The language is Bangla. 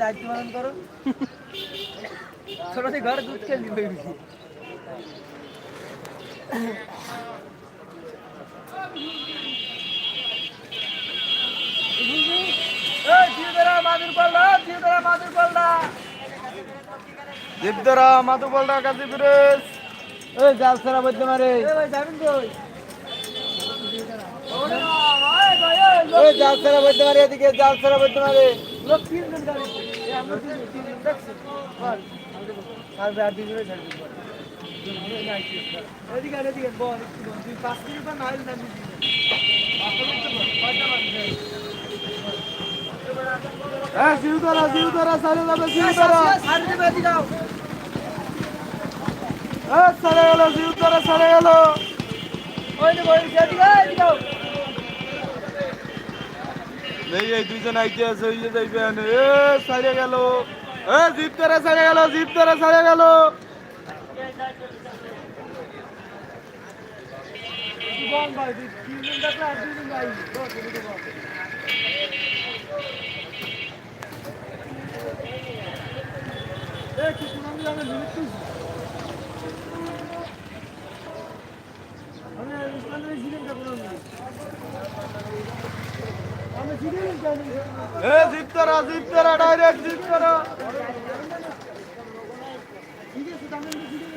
দায়িত্ব পালন করো ছোট ঘরে দুধ খেয়ে পাল্লা দীপদারা কাজী ব্রিজ ওই জাল সারা বলতে মারে। ভাই যাবেন কই ওই জাল ছাড়া বলতে পারে এদিকে জাল ছাড়া বলতে পারে আমরা তিনজন তিনজন দেখছি। বল সাড়ে হ্যাঁ যাবে জিউদারা সাড়ে দেবে এদিকে আও। হ্যাঁ সারে গেল সারে গেল। ওই দেবো এদিকে এদিকে এদিকে আও। এই এই এ সারে গেল। এ জিপদারা সারে গেল সারে গেল। লিমিট এ জিপ তারা জিপ তারা ডাইরেক্ট জিপ তারা ঠিক আছে